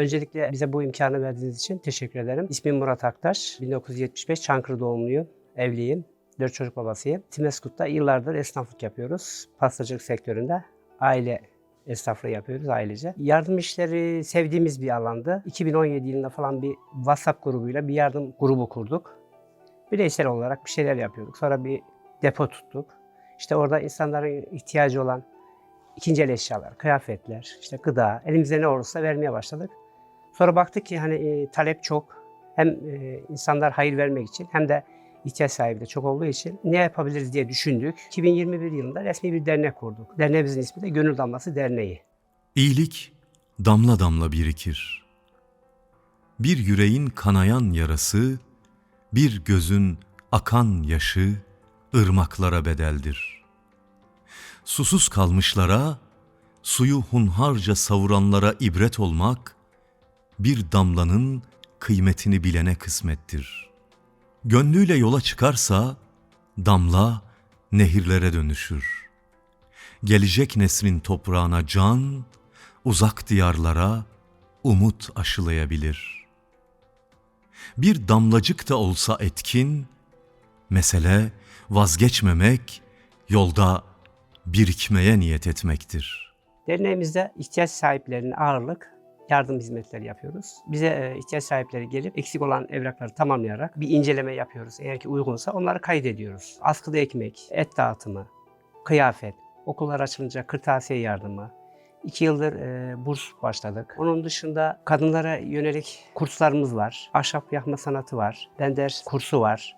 Öncelikle bize bu imkanı verdiğiniz için teşekkür ederim. İsmim Murat Aktaş. 1975 Çankırı doğumluyum. Evliyim. Dört çocuk babasıyım. Timeskut'ta yıllardır esnaflık yapıyoruz. Pastacılık sektöründe. Aile esnaflığı yapıyoruz ailece. Yardım işleri sevdiğimiz bir alandı. 2017 yılında falan bir WhatsApp grubuyla bir yardım grubu kurduk. Bireysel olarak bir şeyler yapıyorduk. Sonra bir depo tuttuk. İşte orada insanların ihtiyacı olan ikinci el eşyalar, kıyafetler, işte gıda, elimizde ne olursa vermeye başladık. Sonra baktık ki hani e, talep çok. Hem e, insanlar hayır vermek için hem de ihtiyaç sahibi de çok olduğu için ne yapabiliriz diye düşündük. 2021 yılında resmi bir dernek kurduk. Derneğimizin ismi de Gönül Damlası Derneği. İyilik damla damla birikir. Bir yüreğin kanayan yarası, bir gözün akan yaşı ırmaklara bedeldir. Susuz kalmışlara, suyu hunharca savuranlara ibret olmak, bir damlanın kıymetini bilene kısmettir. Gönlüyle yola çıkarsa, damla nehirlere dönüşür. Gelecek neslin toprağına can, uzak diyarlara umut aşılayabilir. Bir damlacık da olsa etkin, mesele vazgeçmemek, yolda birikmeye niyet etmektir. Derneğimizde ihtiyaç sahiplerine ağırlık yardım hizmetleri yapıyoruz. Bize e, ihtiyaç sahipleri gelip eksik olan evrakları tamamlayarak bir inceleme yapıyoruz. Eğer ki uygunsa onları kaydediyoruz. Askıda ekmek, et dağıtımı, kıyafet, okullar açılınca kırtasiye yardımı, İki yıldır e, burs başladık. Onun dışında kadınlara yönelik kurslarımız var. Ahşap yakma sanatı var. Bender kursu var.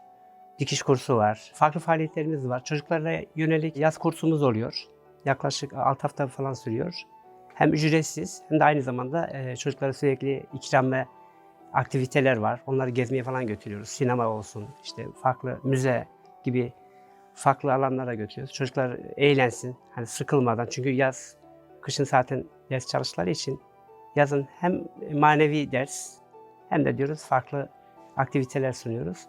Dikiş kursu var. Farklı faaliyetlerimiz var. Çocuklara yönelik yaz kursumuz oluyor. Yaklaşık 6 hafta falan sürüyor. Hem ücretsiz hem de aynı zamanda e, çocuklara sürekli ikram ve aktiviteler var. Onları gezmeye falan götürüyoruz. Sinema olsun, işte farklı müze gibi farklı alanlara götürüyoruz. Çocuklar eğlensin, hani sıkılmadan. Çünkü yaz, kışın zaten ders çalıştıkları için yazın hem manevi ders hem de diyoruz farklı aktiviteler sunuyoruz.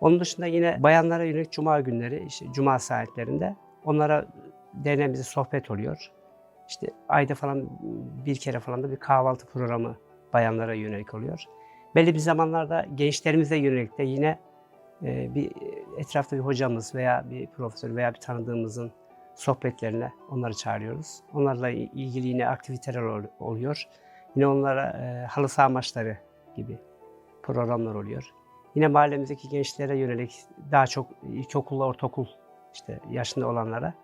Onun dışında yine bayanlara yönelik cuma günleri, işte cuma saatlerinde onlara derneğimizde sohbet oluyor. İşte ayda falan bir kere falan da bir kahvaltı programı bayanlara yönelik oluyor. Belli bir zamanlarda gençlerimize yönelik de yine bir etrafta bir hocamız veya bir profesör veya bir tanıdığımızın sohbetlerine onları çağırıyoruz. Onlarla ilgili yine aktiviteler ol- oluyor. Yine onlara e, halı saha maçları gibi programlar oluyor. Yine mahallemizdeki gençlere yönelik daha çok ilkokul, ortaokul işte yaşında olanlara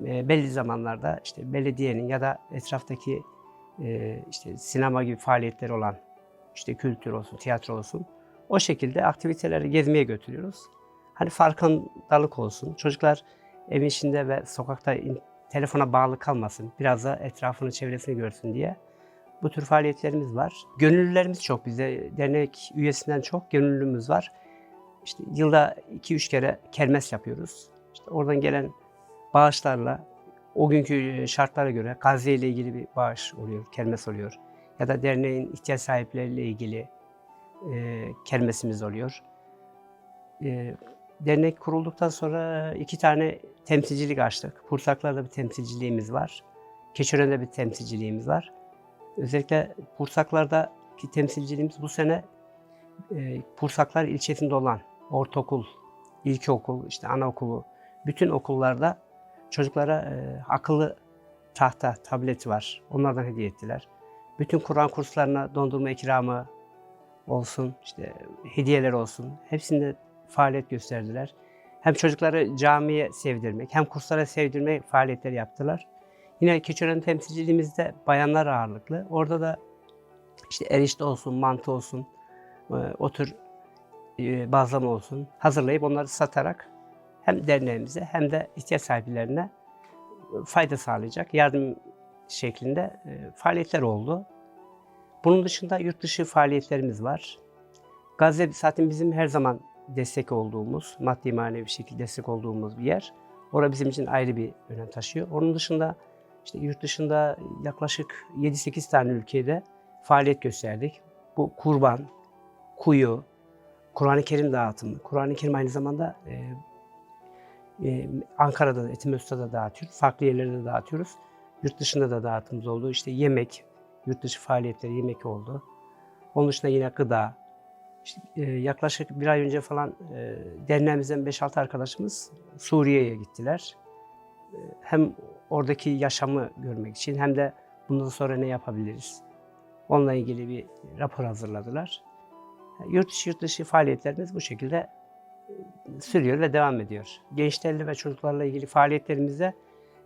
belli zamanlarda işte belediyenin ya da etraftaki e, işte sinema gibi faaliyetleri olan işte kültür olsun, tiyatro olsun o şekilde aktiviteleri gezmeye götürüyoruz. Hani farkındalık olsun. Çocuklar evin içinde ve sokakta telefona bağlı kalmasın. Biraz da etrafını, çevresini görsün diye. Bu tür faaliyetlerimiz var. Gönüllülerimiz çok bize. Dernek üyesinden çok gönüllümüz var. İşte yılda 2-3 kere kermes yapıyoruz. İşte oradan gelen bağışlarla o günkü şartlara göre Gazze ile ilgili bir bağış oluyor, kermes oluyor. Ya da derneğin ihtiyaç sahipleriyle ilgili e, kermesimiz oluyor. E, dernek kurulduktan sonra iki tane temsilcilik açtık. Pursaklar'da bir temsilciliğimiz var. Keçiören'de bir temsilciliğimiz var. Özellikle Pursaklar'daki temsilciliğimiz bu sene e, Pursaklar ilçesinde olan ortaokul, ilkokul, işte anaokulu, bütün okullarda çocuklara e, akıllı tahta, tableti var. Onlardan hediye ettiler. Bütün Kur'an kurslarına dondurma ikramı olsun, işte hediyeler olsun. Hepsinde faaliyet gösterdiler. Hem çocukları camiye sevdirmek, hem kurslara sevdirmek faaliyetleri yaptılar. Yine Keçiören temsilciliğimizde bayanlar ağırlıklı. Orada da işte erişte olsun, mantı olsun, e, o tür e, bazlama olsun hazırlayıp onları satarak hem derneğimize hem de ihtiyaç sahiplerine fayda sağlayacak yardım şeklinde e, faaliyetler oldu. Bunun dışında yurt dışı faaliyetlerimiz var. Gazze zaten bizim her zaman destek olduğumuz, maddi manevi şekilde destek olduğumuz bir yer. Orası bizim için ayrı bir önem taşıyor. Onun dışında işte yurt dışında yaklaşık 7-8 tane ülkede faaliyet gösterdik. Bu kurban, kuyu, Kur'an-ı Kerim dağıtımı. Kur'an-ı Kerim aynı zamanda e, Ankara'da da, Etimesgut'ta da dağıtıyoruz. Farklı yerlerde de dağıtıyoruz. Yurt dışında da dağıtımımız oldu. İşte yemek, Yurt dışı faaliyetleri, yemek oldu. Onun dışında yine gıda. İşte, yaklaşık bir ay önce falan e, derneğimizden 5-6 arkadaşımız Suriye'ye gittiler. Hem oradaki yaşamı görmek için hem de bundan sonra ne yapabiliriz? Onunla ilgili bir rapor hazırladılar. Yurt dışı yurt dışı faaliyetlerimiz bu şekilde sürüyor ve devam ediyor. Gençlerle ve çocuklarla ilgili faaliyetlerimizde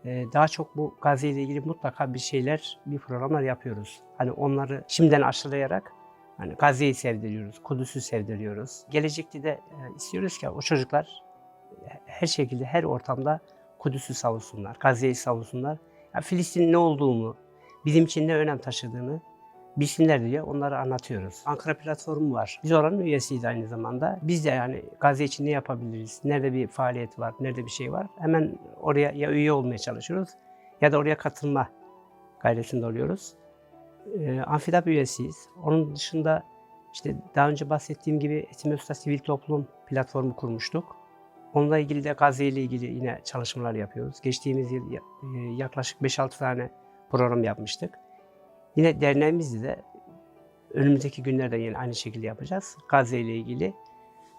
e, daha çok bu Gazze ile ilgili mutlaka bir şeyler, bir programlar yapıyoruz. Hani onları şimdiden aşılayarak hani Gazze'yi sevdiriyoruz, Kudüs'ü sevdiriyoruz. Gelecekte de e, istiyoruz ki o çocuklar e, her şekilde, her ortamda Kudüs'ü savunsunlar, Gazze'yi savunsunlar. Ya Filistin'in ne olduğunu, bizim için ne önem taşıdığını bilsinler diye onları anlatıyoruz. Ankara platformu var. Biz oranın üyesiyiz aynı zamanda. Biz de yani Gazze için ne yapabiliriz? Nerede bir faaliyet var? Nerede bir şey var? Hemen oraya ya üye olmaya çalışıyoruz ya da oraya katılma gayretinde oluyoruz. Ee, Amfidap üyesiyiz. Onun dışında işte daha önce bahsettiğim gibi Etimesgut'a Sivil Toplum platformu kurmuştuk. Onunla ilgili de Gazze ile ilgili yine çalışmalar yapıyoruz. Geçtiğimiz yıl e, yaklaşık 5-6 tane program yapmıştık. Yine derneğimizde de önümüzdeki günlerde yine aynı şekilde yapacağız. Gazze ile ilgili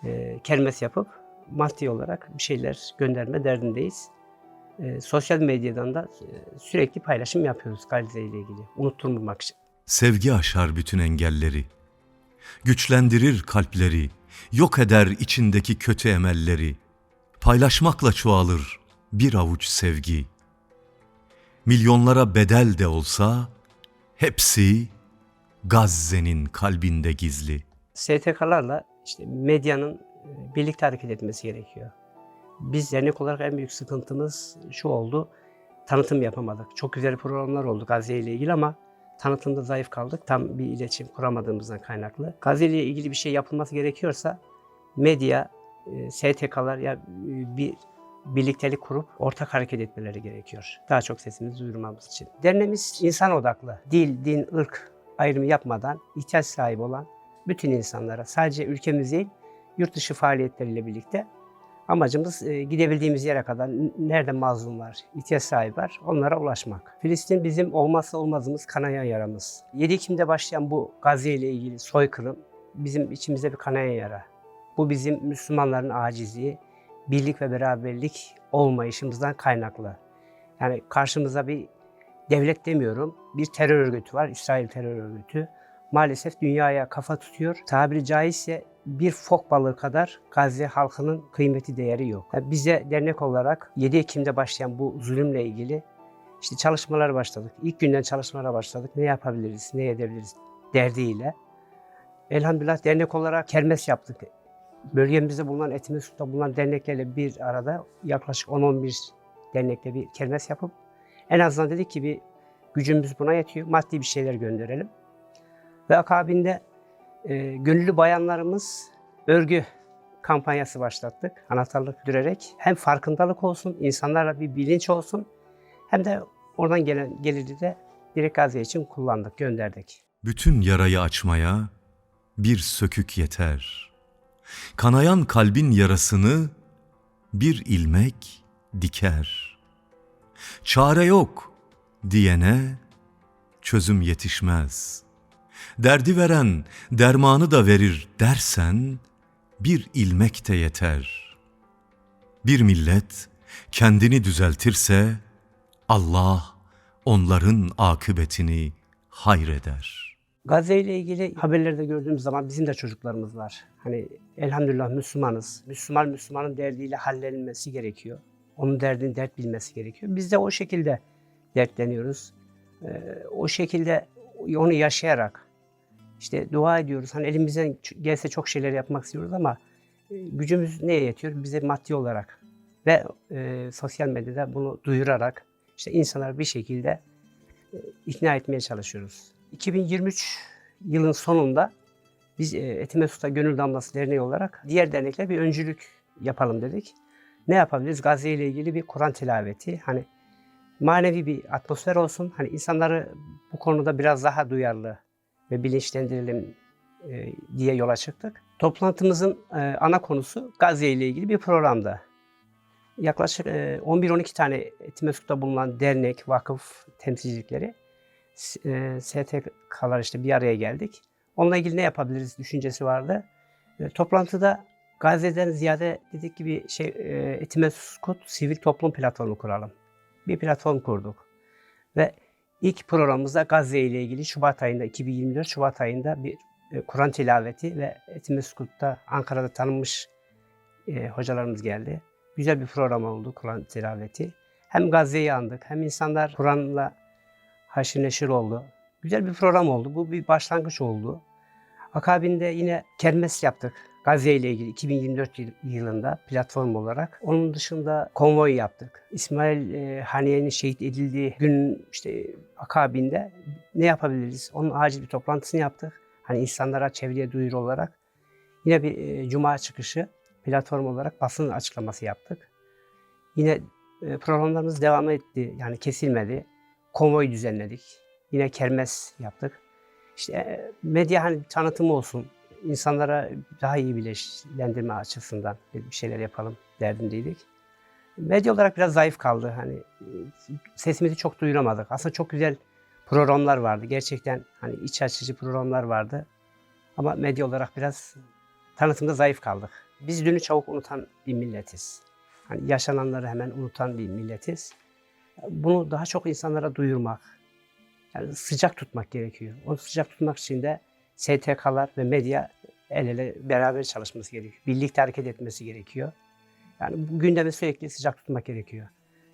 e, kermes yapıp maddi olarak bir şeyler gönderme derdindeyiz. E, sosyal medyadan da e, sürekli paylaşım yapıyoruz Gazze ile ilgili. Unutturmamak için. Sevgi aşar bütün engelleri. Güçlendirir kalpleri, yok eder içindeki kötü emelleri. Paylaşmakla çoğalır bir avuç sevgi. Milyonlara bedel de olsa hepsi Gazze'nin kalbinde gizli. STK'larla işte medyanın e, birlikte hareket etmesi gerekiyor. Biz dernek olarak en büyük sıkıntımız şu oldu. Tanıtım yapamadık. Çok güzel programlar oldu Gazze ile ilgili ama tanıtımda zayıf kaldık. Tam bir iletişim kuramadığımızdan kaynaklı. Gazze ile ilgili bir şey yapılması gerekiyorsa medya, e, STK'lar ya e, bir birliktelik kurup ortak hareket etmeleri gerekiyor. Daha çok sesimizi duyurmamız için. Derneğimiz insan odaklı. Dil, din, ırk ayrımı yapmadan ihtiyaç sahibi olan bütün insanlara sadece ülkemiz değil yurt dışı faaliyetleriyle birlikte amacımız e, gidebildiğimiz yere kadar nerede mazlum var, ihtiyaç sahibi var onlara ulaşmak. Filistin bizim olmazsa olmazımız, kanayan yaramız. 7 Ekim'de başlayan bu Gazze ile ilgili soykırım bizim içimizde bir kanayan yara. Bu bizim Müslümanların acizliği, birlik ve beraberlik olmayışımızdan kaynaklı. Yani karşımıza bir devlet demiyorum, bir terör örgütü var, İsrail terör örgütü. Maalesef dünyaya kafa tutuyor. Tabiri caizse bir fok balığı kadar Gazze halkının kıymeti değeri yok. Yani bize dernek olarak 7 Ekim'de başlayan bu zulümle ilgili işte çalışmalar başladık. İlk günden çalışmalara başladık. Ne yapabiliriz, ne edebiliriz derdiyle. Elhamdülillah dernek olarak kermes yaptık. Bölgemizde bulunan Etimesgut'ta bulunan derneklerle bir arada yaklaşık 10-11 dernekle bir kermes yapıp en azından dedik ki bir gücümüz buna yetiyor. Maddi bir şeyler gönderelim. Ve akabinde e, gönüllü bayanlarımız örgü kampanyası başlattık. Anahtarlık dürerek hem farkındalık olsun, insanlarla bir bilinç olsun hem de oradan gelen geliri de direkt Gazze için kullandık, gönderdik. Bütün yarayı açmaya bir sökük yeter. Kanayan kalbin yarasını bir ilmek diker. Çare yok diyene çözüm yetişmez. Derdi veren dermanı da verir dersen bir ilmek de yeter. Bir millet kendini düzeltirse Allah onların akıbetini hayreder. Gazze ile ilgili haberlerde gördüğümüz zaman bizim de çocuklarımız var. Hani elhamdülillah Müslümanız. Müslüman Müslümanın derdiyle hallenilmesi gerekiyor. Onun derdini dert bilmesi gerekiyor. Biz de o şekilde dertleniyoruz. Ee, o şekilde onu yaşayarak işte dua ediyoruz. Hani elimizden gelse çok şeyler yapmak istiyoruz ama e, gücümüz neye yetiyor? Bize maddi olarak ve e, sosyal medyada bunu duyurarak işte insanlar bir şekilde e, ikna etmeye çalışıyoruz. 2023 yılın sonunda biz e, Etimesgut'a Gönül Damlası Derneği olarak diğer dernekler bir öncülük yapalım dedik. Ne yapabiliriz? Gazze ile ilgili bir Kur'an tilaveti. Hani manevi bir atmosfer olsun. Hani insanları bu konuda biraz daha duyarlı ve bilinçlendirelim e, diye yola çıktık. Toplantımızın e, ana konusu Gazze ile ilgili bir programdı. Yaklaşık e, 11-12 tane Etimesgut'ta bulunan dernek, vakıf temsilcilikleri e, STK'lar işte bir araya geldik. Onunla ilgili ne yapabiliriz düşüncesi vardı. E, toplantıda Gazze'den ziyade dedik ki bir şey e, Etimeskut Sivil Toplum Platformu kuralım. Bir platform kurduk. Ve ilk programımızda Gazze ile ilgili Şubat ayında 2024 Şubat ayında bir e, Kur'an tilaveti ve Etimeskut'ta Ankara'da tanınmış e, hocalarımız geldi. Güzel bir program oldu Kur'an tilaveti. Hem Gazze'yi andık hem insanlar Kur'an'la haşir neşir oldu. Güzel bir program oldu. Bu bir başlangıç oldu. Akabinde yine kermes yaptık. Gazze ile ilgili 2024 yıl- yılında platform olarak. Onun dışında konvoy yaptık. İsmail e, Haniye'nin şehit edildiği gün işte akabinde ne yapabiliriz? Onun acil bir toplantısını yaptık. Hani insanlara çevreye duyuru olarak. Yine bir e, cuma çıkışı platform olarak basın açıklaması yaptık. Yine e, programlarımız devam etti. Yani kesilmedi. Konvoy düzenledik. Yine kermes yaptık. İşte e, medya hani tanıtımı olsun. insanlara daha iyi bilinçlendirme açısından bir şeyler yapalım derdindeydik. Medya olarak biraz zayıf kaldı. Hani e, sesimizi çok duyuramadık. Aslında çok güzel programlar vardı. Gerçekten hani iç açıcı programlar vardı. Ama medya olarak biraz tanıtımda zayıf kaldık. Biz dünü çabuk unutan bir milletiz. Hani yaşananları hemen unutan bir milletiz. Bunu daha çok insanlara duyurmak, yani sıcak tutmak gerekiyor. Onu sıcak tutmak için de STK'lar ve medya el ele beraber çalışması gerekiyor. Birlikte hareket etmesi gerekiyor. Yani bu gündemi sürekli sıcak tutmak gerekiyor.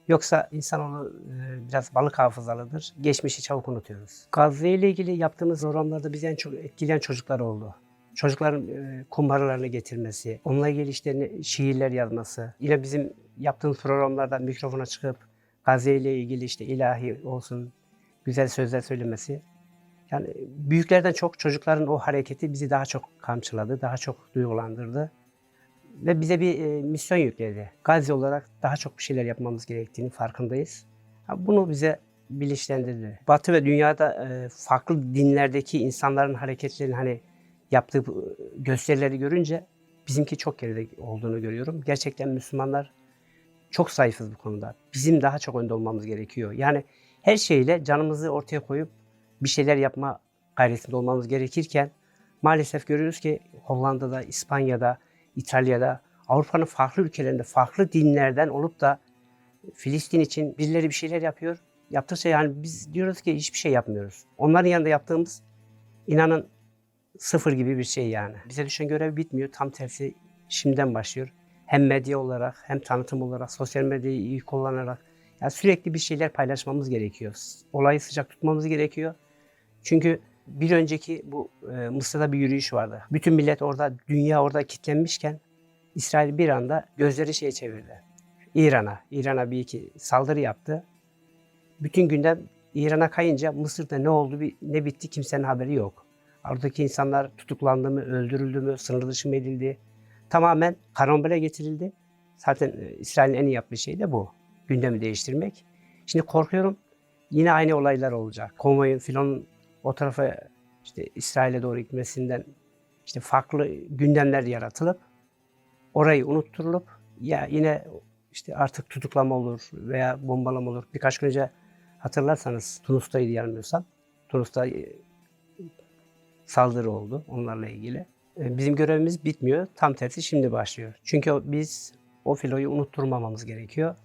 Yoksa insanoğlu e, biraz balık hafızalıdır. Geçmişi çabuk unutuyoruz. Gazze ile ilgili yaptığımız programlarda bizi en çok etkileyen çocuklar oldu. Çocukların e, kumbaralarını getirmesi, onunla ilgili işte ne- şiirler yazması. Yine bizim yaptığımız programlarda mikrofona çıkıp Gazze ile ilgili işte ilahi olsun, güzel sözler söylemesi. Yani büyüklerden çok çocukların o hareketi bizi daha çok kamçıladı, daha çok duygulandırdı. Ve bize bir e, misyon yükledi. Gazze olarak daha çok bir şeyler yapmamız gerektiğini farkındayız. Bunu bize bilinçlendirdi. Batı ve dünyada e, farklı dinlerdeki insanların hareketlerini hani yaptığı e, gösterileri görünce bizimki çok geride olduğunu görüyorum. Gerçekten Müslümanlar çok zayıfız bu konuda. Bizim daha çok önde olmamız gerekiyor. Yani her şeyle canımızı ortaya koyup bir şeyler yapma gayretinde olmamız gerekirken maalesef görüyoruz ki Hollanda'da, İspanya'da, İtalya'da, Avrupa'nın farklı ülkelerinde farklı dinlerden olup da Filistin için birileri bir şeyler yapıyor. Yaptıkça yani biz diyoruz ki hiçbir şey yapmıyoruz. Onların yanında yaptığımız inanın sıfır gibi bir şey yani. Bize düşen görev bitmiyor. Tam tersi şimdiden başlıyor. Hem medya olarak hem tanıtım olarak sosyal medyayı iyi kullanarak yani sürekli bir şeyler paylaşmamız gerekiyor. Olayı sıcak tutmamız gerekiyor. Çünkü bir önceki bu e, Mısır'da bir yürüyüş vardı. Bütün millet orada, dünya orada kilitlenmişken İsrail bir anda gözleri şeye çevirdi. İran'a. İran'a bir iki saldırı yaptı. Bütün gündem İran'a kayınca Mısır'da ne oldu, ne bitti kimsenin haberi yok. Oradaki insanlar tutuklandı mı, öldürüldü mü, sınır dışı mı edildi? Tamamen karambole getirildi. Zaten e, İsrail'in en iyi yaptığı şey de bu. Gündemi değiştirmek. Şimdi korkuyorum yine aynı olaylar olacak. Konvoyun filonun o tarafa işte İsrail'e doğru gitmesinden işte farklı gündemler yaratılıp orayı unutturulup ya yine işte artık tutuklama olur veya bombalama olur. Birkaç gün önce hatırlarsanız Tunus'taydı yanılmıyorsam. Tunus'ta e, saldırı oldu onlarla ilgili. E, Bizim görevimiz bitmiyor. Tam tersi şimdi başlıyor. Çünkü biz o filoyu unutturmamamız gerekiyor.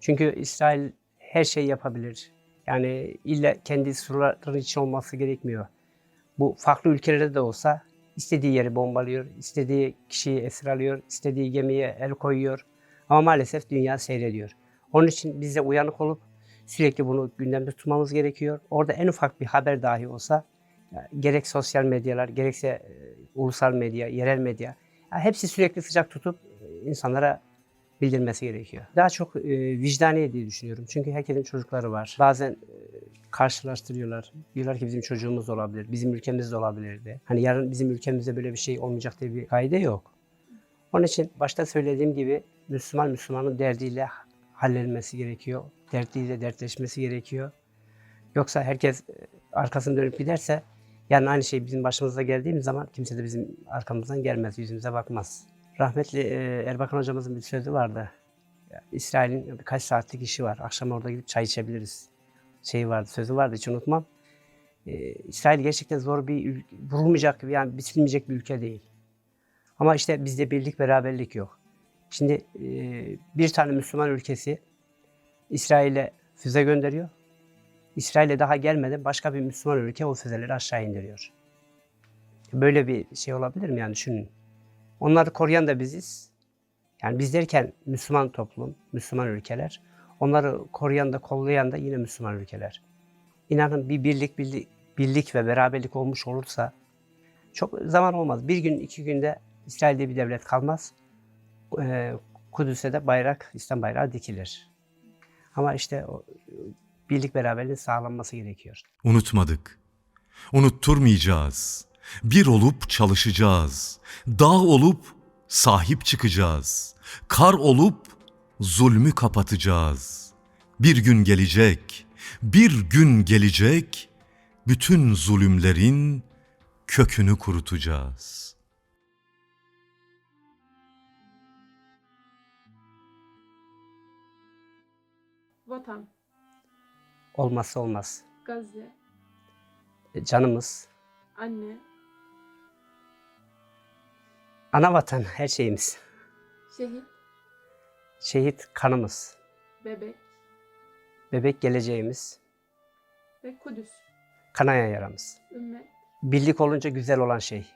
Çünkü İsrail her şeyi yapabilir. Yani illa kendi surların için olması gerekmiyor. Bu farklı ülkelerde de olsa istediği yeri bombalıyor, istediği kişiyi esir alıyor, istediği gemiye el koyuyor. Ama maalesef dünya seyrediyor. Onun için biz de uyanık olup sürekli bunu gündemde tutmamız gerekiyor. Orada en ufak bir haber dahi olsa gerek sosyal medyalar, gerekse e, ulusal medya, yerel medya ya, hepsi sürekli sıcak tutup e, insanlara bildirmesi gerekiyor. Daha çok e, vicdani diye düşünüyorum. Çünkü herkesin çocukları var. Bazen e, karşılaştırıyorlar. Diyorlar ki bizim çocuğumuz olabilir, bizim ülkemiz de olabilirdi. Hani yarın bizim ülkemizde böyle bir şey olmayacak diye bir kaide yok. Onun için başta söylediğim gibi Müslüman Müslümanın derdiyle halledilmesi gerekiyor. Derdiyle dertleşmesi gerekiyor. Yoksa herkes e, arkasını dönüp giderse yani aynı şey bizim başımıza geldiğimiz zaman kimse de bizim arkamızdan gelmez, yüzümüze bakmaz. Rahmetli e, Erbakan hocamızın bir sözü vardı. İsrail'in birkaç saatlik işi var. Akşam orada gidip çay içebiliriz. şey vardı, sözü vardı hiç unutmam. Ee, İsrail gerçekten zor bir, ül- vurulmayacak yani biçilmeyecek bir ülke değil. Ama işte bizde birlik beraberlik yok. Şimdi e, bir tane Müslüman ülkesi İsrail'e füze gönderiyor. İsrail'e daha gelmeden başka bir Müslüman ülke o füzeleri aşağı indiriyor. Böyle bir şey olabilir mi yani düşünün. Onları koruyan da biziz. Yani biz derken Müslüman toplum, Müslüman ülkeler. Onları koruyan da kollayan da yine Müslüman ülkeler. İnanın bir birlik, birlik, birlik ve beraberlik olmuş olursa çok zaman olmaz. Bir gün, iki günde İsrail'de bir devlet kalmaz. Kudüs'e de bayrak, İslam bayrağı dikilir. Ama işte birlik beraberliğin sağlanması gerekiyor. Unutmadık. Unutturmayacağız. Bir olup çalışacağız. Dağ olup sahip çıkacağız. Kar olup zulmü kapatacağız. Bir gün gelecek, bir gün gelecek, bütün zulümlerin kökünü kurutacağız. Vatan, Olmazsa olmaz. Gazze, E, Canımız, anne, ana vatan her şeyimiz. şehit, Şehit kanımız, bebek. Bebek geleceğimiz, ve Kudüs, kanayan yaramız. ümmet, Birlik olunca güzel olan şey.